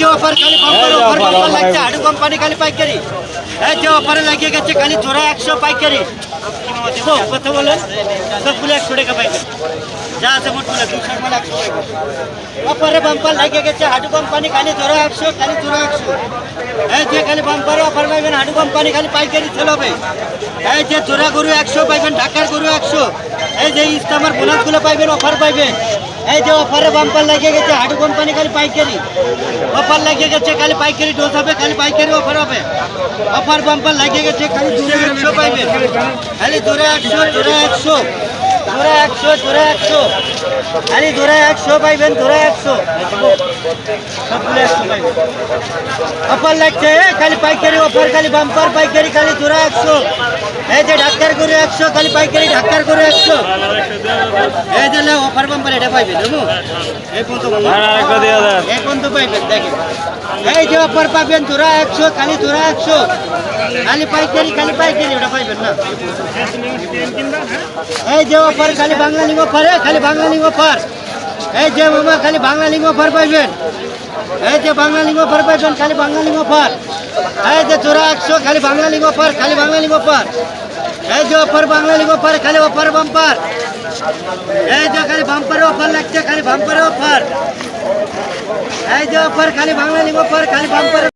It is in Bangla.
যে অফার খালি বাম্পার অফার বাম্পার লাগছে হাডু কোম্পানি খালি পাইকারি। এই যে অফারে লাগিয়ে গেছে খালি জোড়া একশো পাইকারি। তো কথা বলেন সবগুলো একশো টাকা পাইকারি। যা আছে মোটগুলো দুশো মানে একশো। অফারে বাম্পার লাগিয়ে গেছে হাডু কোম্পানি খালি জোড়া একশো খালি জোড়া একশো। এই যে খালি বাম্পারে অফার পাইবেন হাডু কোম্পানি খালি পাইকারি এই যে জোড়া গরু একশো পাইবেন ঢাকার গরু একশো। এই যে ইস্তামার বোনাসগুলো পাইবেন অফার পাইবেন। এই যে অফারে বাম্পার লাগিয়ে গেছে হাডু কোম্পানি খালি পাইকারি। অফার লাগিয়ে গেছে, খালি পাইকারি ডোজ হবে, খালি পাইকারি অফার হবে। অফার বাম্পার লাগিয়ে গেছে, খালি দূরে একশো পাইবে। খালি দূরে একশো দূরে একশো দূরে একশো দূরে একশো। খালি জোরে একশো পাইবেন ধরে একশো। সবগুলো একশো পাইবেন অফার লাগছে খালি পাইকারি অফার খালি বাম্পার পাইকারি খালি ধরে একশো। এই যে ডাক্তার করে একশো খালি পাইকারি ডাক্তার করে একশো। এই যে অফার বাম্পার এটা পাইবেন এই পর্যন্ত। এই পর্যন্ত পাইবেন দেখেন। এই যে অফার পাবেন জোড়া একশো, খালি জোড়া একশো। খালি পাইকারি খালি পাইকারি, ওটা পাইবেন না। এই যে অফার, খালি বাংলা লিঙ্গ অফার খালি বাংলা লিঙ্গ অফার। এই যে মামা, খালি বাংলা লিঙ্গ অফার পাইবেন। এই যে বাংলা লিঙ্গ অফার পাইবেন, খালি বাংলা লিঙ্গ অফার। এই যে জোড়া একশো, খালি বাংলা লিঙ্গ অফার, খালি বাংলা লিঙ্গ অফার। এই যে অফার, বাংলা লিঙ্গ অফার, খালি অফার, বাম্পার। এই যে খালি বাম্পারে অফার লাগছে, খালি বাম্পারে অফার। এই যে অফার খালি বাংলা নিব অফার খালি বাম্পারে